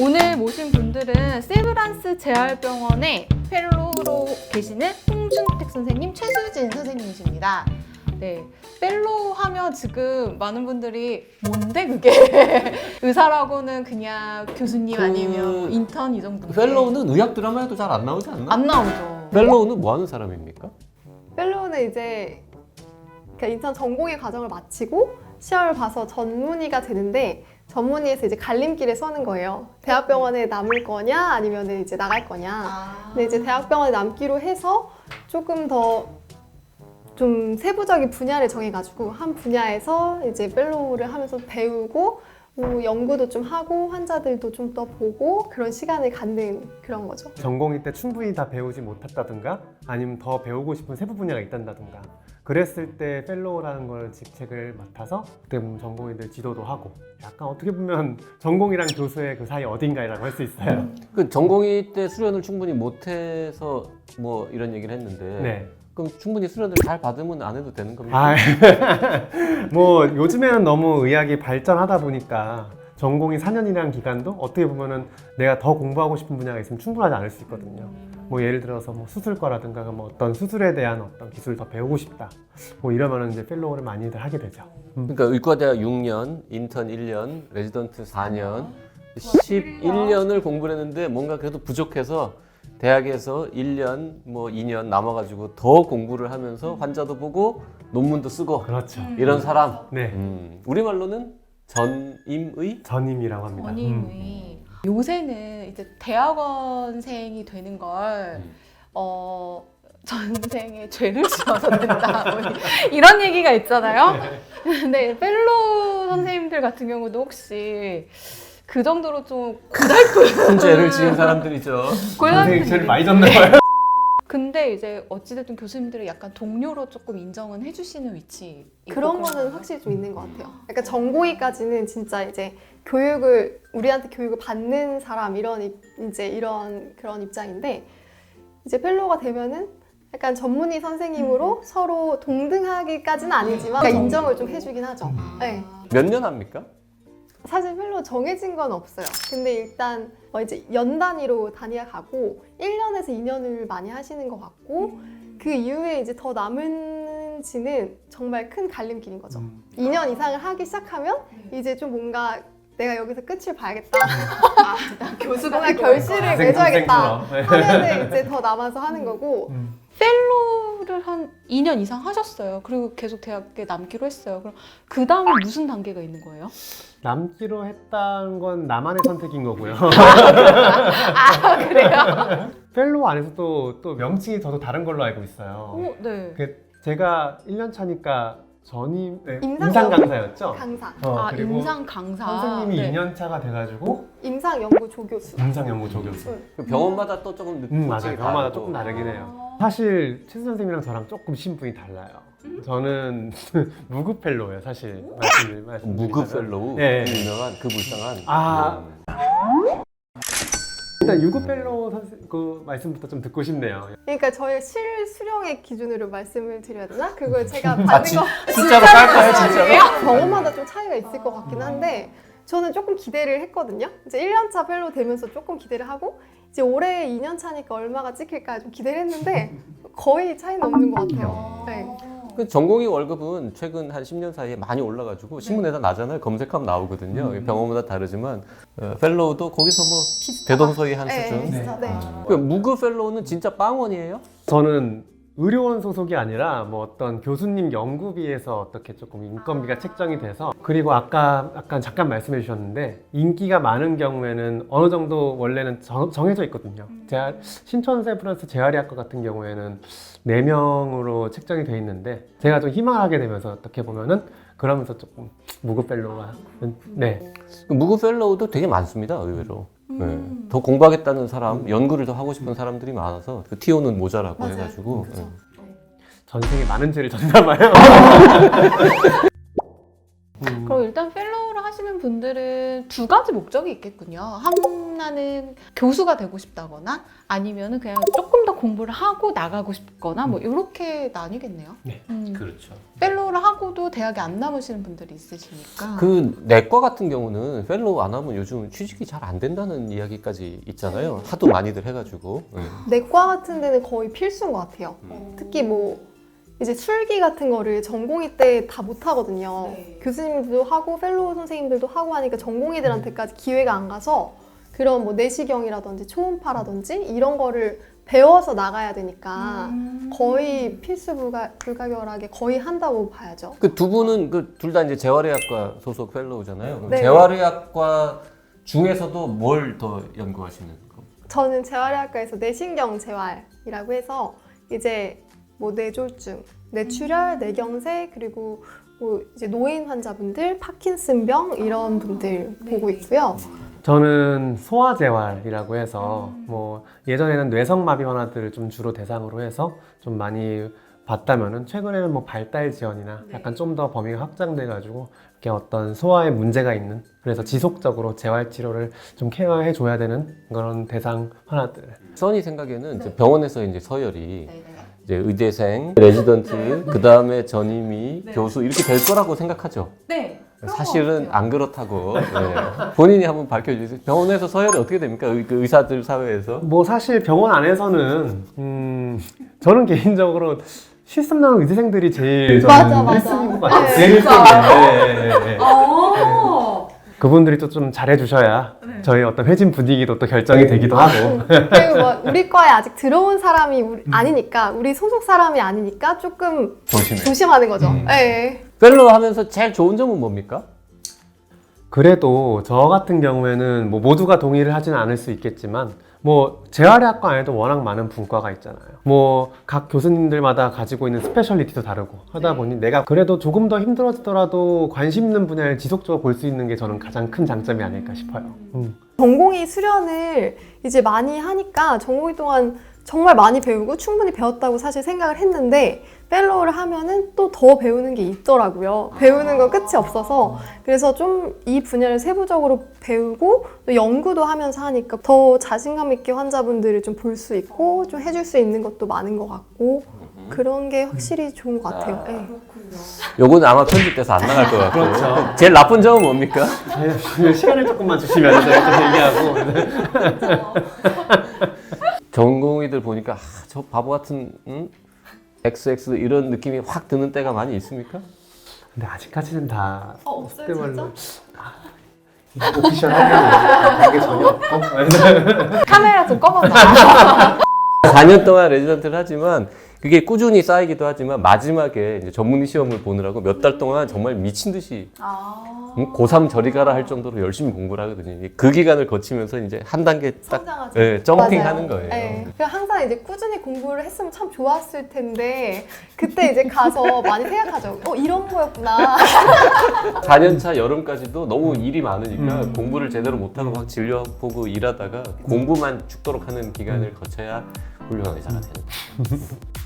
오늘 모신 분들은 세브란스 재활병원의 펠로로 계시는 홍준택 선생님, 최수진 선생님이십니다. 네, 펠로우 하면 지금 많은 분들이 뭔데 그게 의사라고는 그냥 교수님 그 아니면 인턴 이 정도. 펠로우는 의학 드라마에도 잘 안 나오지 않나? 안 나오죠. 펠로우는 뭐 하는 사람입니까? 펠로우는 이제 그러니까 인턴 전공의 과정을 마치고 시험을 봐서 전문의가 되는데 전문의에서 이제 갈림길에 서는 거예요. 대학병원에 남을 거냐 아니면 이제 나갈 거냐. 아. 근데 이제 대학병원에 남기로 해서 조금 더 좀 세부적인 분야를 정해가지고 한 분야에서 이제 펠로우를 하면서 배우고 뭐 연구도 좀 하고 환자들도 좀 더 보고 그런 시간을 갖는 그런 거죠. 전공의 때 충분히 다 배우지 못했다든가 아니면 더 배우고 싶은 세부 분야가 있단다든가 그랬을 때 펠로우라는 걸 직책을 맡아서 그때 보면 전공의들 지도도 하고 약간 어떻게 보면 전공이랑 교수의 그 사이 어딘가라고 할 수 있어요. 그 전공의 때 수련을 충분히 못해서 뭐 이런 얘기를 했는데 네. 그럼 충분히 수련을 잘 받으면 안 해도 되는 겁니까? 아, 뭐 요즘에는 너무 의학이 발전하다 보니까 전공이 4년이라는 기간도 어떻게 보면은 내가 더 공부하고 싶은 분야가 있으면 충분하지 않을 수 있거든요. 뭐 예를 들어서 뭐 수술과라든가 뭐 어떤 수술에 대한 어떤 기술을 더 배우고 싶다. 뭐 이러면은 이제 펠로우를 많이들 하게 되죠. 그러니까 의과대학 6년, 인턴 1년, 레지던트 4년, 11년을 공부를 했는데 뭔가 그래도 부족해서 대학에서 1년, 뭐 2년 남아 가지고 더 공부를 하면서 환자도 보고 논문도 쓰고 그렇죠. 이런 사람. 네. 음, 우리말로는 전임의? 전임이라고 합니다. 음. 원임이 요새는 이제 대학원생이 되는 걸 음. 어. 전생에 죄를 지어서 된다 뭐 이런 얘기가 있잖아요. 근데 펠로 선생님들 같은 경우도 혹시 그 정도로 좀큰 죄를 지은 사람들이죠. 선생님 제일 많이 졌나 봐요. 근데 이제 어찌됐든 교수님들이 약간 동료로 조금 인정은 해주시는 위치 그런 거는 확실히 좀 있는 것 같아요. 그러니까 전공의까지는 진짜 이제 교육을 우리한테 교육을 받는 사람 이런 입- 이제 이런 그런 입장인데 이제 펠로우가 되면은 약간 전문의 선생님으로 서로 동등하기까지는 아니지만 그러니까 인정을 좀 해주긴 하죠. 네. 몇 년 합니까? 사실 펠로우 정해진 건 없어요. 근데 일단 어 이제 연 단위로 단위가 가고 1년에서 2년을 많이 하시는 것 같고 그 이후에 이제 더 남은지는 정말 큰 갈림길인 거죠. 음. 2년 이상을 하기 시작하면 이제 좀 뭔가 내가 여기서 끝을 봐야겠다. 교수가 뭔가 결실을 선생, 맺어야겠다. 선생처럼. 하면은 이제 더 남아서 하는 거고 음. 펠로 를 한 2년 이상 하셨어요. 그리고 계속 대학에 남기로 했어요. 그럼 그 다음에 무슨 단계가 있는 거예요? 남기로 했다는 건 나만의 선택인 거고요. 아 그래요? 펠로우 안에서 또, 또 명칭이 저도 다른 걸로 알고 있어요. 어, 네. 그 제가 1년 차니까 전임 네, 임상 임상 강사였죠. 강사, 어, 아 그리고 임상 강사. 선생님이 네. 2년 차가 돼가지고 임상 연구 조교수. 임상 연구 조교수. 그 병원마다 또 조금 느낌이 음 맞아요. 병마다 다르고. 조금 다르긴 해요. 아. 사실 최수 선생님이랑 저랑 조금 신분이 달라요. 저는 무급 펠로예요, 사실. 말씀을 말씀드리자면. 무급 펠로우 네. 그 유명한 그 불쌍한 아. 음. 일단 유급 펠로우 선생 그 말씀부터 좀 듣고 싶네요. 그러니까 저의 실 수령의 기준으로 말씀을 드려야 되나? 그걸 제가 아, 받는 진, 거 진짜로 깔까요 진짜로? 병원마다 좀 차이가 있을 것 같긴 한데 저는 조금 기대를 했거든요. 이제 1년차 펠로 되면서 조금 기대를 하고 이제 올해 2년 차니까 얼마가 찍힐까 좀 기대를 했는데 거의 차이는 없는 것 같아요. 네. 그 전공의 월급은 최근 한 10년 사이에 많이 올라가지고 신문에다 나잖아요. 검색하면 나오거든요. 음. 병원마다 다르지만 어, 펠로우도 거기서 뭐. 대동소이한 네, 수준. 비슷하- 네. 그 무급 펠로우는 진짜 빵원이에요? 저는 의료원 소속이 아니라 뭐 어떤 교수님 연구비에서 어떻게 조금 인건비가 책정이 돼서 그리고 아까 약간 잠깐 말씀해 주셨는데 인기가 많은 경우에는 어느 정도 원래는 정, 정해져 있거든요. 제가 신천세 플러스 재활의학과 같은 경우에는 4명으로 책정이 돼 있는데 제가 좀 희망을 하게 되면서 어떻게 보면은 그러면서 조금 무급 펠로우가 네. 그 무급 펠로우도 되게 많습니다. 의외로. 음. 네. 더 공부하겠다는 사람, 연구를 더 하고 싶은 사람들이 많아서 그 티오는 모자라고 맞아요. 해가지고. 그죠. 네. 전생에 많은 죄를 졌나 봐요. 음. 그럼 일단 펠로우를 하시는 분들은 두 가지 목적이 있겠군요. 하나는 교수가 되고 싶다거나 아니면 은 그냥 조금 더 공부를 하고 나가고 싶거나 뭐 이렇게 나뉘겠네요. 네. 음. 그렇죠. 펠로우를 하고도 대학에 안 남으시는 분들이 있으시니까. 그 내과 같은 경우는 펠로우 안 하면 요즘 취직이 잘 안 된다는 이야기까지 있잖아요. 하도 많이들 해가지고. 네. 내과 같은 데는 거의 필수인 것 같아요. 음. 특히 뭐 이제 술기 같은 거를 전공의 때다 못 하거든요. 네. 교수님들도 하고 펠로우 선생님들도 하고 하니까 전공의들한테까지 기회가 안 가서 그런 뭐 내시경이라든지 초음파라든지 이런 거를 배워서 나가야 되니까 음. 거의 필수 불가, 불가결하게 거의 한다고 봐야죠. 그 두 분은 그 둘 다 이제 재활의학과 소속 펠로우잖아요. 네. 재활의학과 중에서도 뭘 더 연구하시는 거? 저는 재활의학과에서 내신경 재활이라고 해서 이제 뭐 뇌졸중, 뇌출혈, 뇌경색 그리고 뭐 이제 노인 환자분들, 파킨슨병 이런 분들 보고 있고요. 저는 소아재활이라고 해서 뭐 예전에는 뇌성마비 환자들을 좀 주로 대상으로 해서 좀 많이 봤다면은 최근에는 뭐 발달 지연이나 약간 좀 더 범위가 확장돼 가지고 어떤 소아에 문제가 있는 그래서 지속적으로 재활 치료를 좀 케어해 줘야 되는 그런 대상 환자들 써니 생각에는 이제 병원에서 이제 서열이 네네. 이제 의대생, 레지던트, 그 다음에 전임의, 교수 이렇게 될 거라고 생각하죠. 네. 사실은. 안 그렇다고 네. 본인이 한번 밝혀주세요. 병원에서 서열이 어떻게 됩니까? 의, 그 의사들 사회에서 뭐 사실 병원 안에서는 음 저는 개인적으로 실습 나온 의대생들이 제일 맞아, 저는 맞아. 1순위인 것 같아요. 네. 제일 진짜요? 1순위. 네, 네, 네. 어. 그분들이 또 좀 잘해주셔야 네. 저희 어떤 회진 분위기도 또 결정이 되기도 하고 그리고 뭐 우리 과에 아직 들어온 사람이 우리- 아니니까 우리 소속 사람이 아니니까 조금 조심해. 조심하는 거죠. 음. 네. 펠로우 하면서 제일 좋은 점은 뭡니까? 그래도 저 같은 경우에는 뭐 모두가 동의를 하지는 않을 수 있겠지만 뭐 재활의학과 안에도 워낙 많은 분과가 있잖아요. 뭐 각 교수님들마다 가지고 있는 스페셜리티도 다르고 하다 보니 내가 그래도 조금 더 힘들어지더라도 관심 있는 분야를 지속적으로 볼 수 있는 게 저는 가장 큰 장점이 아닐까 싶어요. 음. 전공의 수련을 이제 많이 하니까 전공의 동안 정말 많이 배우고 충분히 배웠다고 사실 생각을 했는데 펠로우를 하면은 또 더 배우는 게 있더라고요. 배우는 거 끝이 없어서 그래서 좀 이 분야를 세부적으로 배우고 또 연구도 하면서 하니까 더 자신감 있게 환자분들을 좀 볼 수 있고 좀 해줄 수 있는 것도 많은 것 같고 그런 게 확실히 좋은 것 같아요. 네. 요거는 아마 편집돼서 안 나갈 것 같고. 그렇죠. 제일 나쁜 점은 뭡니까? 네, 시간을 조금만 주시면 저희가 좀 얘기하고 전공의들 보니까 아, 저 바보 같은 응? XX 이런 느낌이 확 드는 때가 많이 있습니까? 근데 아직까지는 다 어, 없어요, 그때말로 아, 오피셜하게 그게 전혀 없고 카메라 좀 꺼봐봐. 4년 동안 레지던트를 하지만 그게 꾸준히 쌓이기도 하지만 마지막에 이제 전문의 시험을 보느라고 몇 달 동안 정말 미친 듯이 아. 응? 고3 저리 가라 할 정도로 열심히 공부를 하거든요. 그 기간을 거치면서 이제 한 단계 딱 성장하죠. 예, 점핑 맞아요. 하는 거예요. 네. 항상 이제 꾸준히 공부를 했으면 참 좋았을 텐데 그때 이제 가서 많이 생각하죠. 어 이런 거였구나. 4년차 여름까지도 너무 일이 많으니까 음. 공부를 제대로 못하고 막 진료보고 일하다가 공부만 죽도록 하는 기간을 거쳐야 훌륭한 의사가 되는 거예요.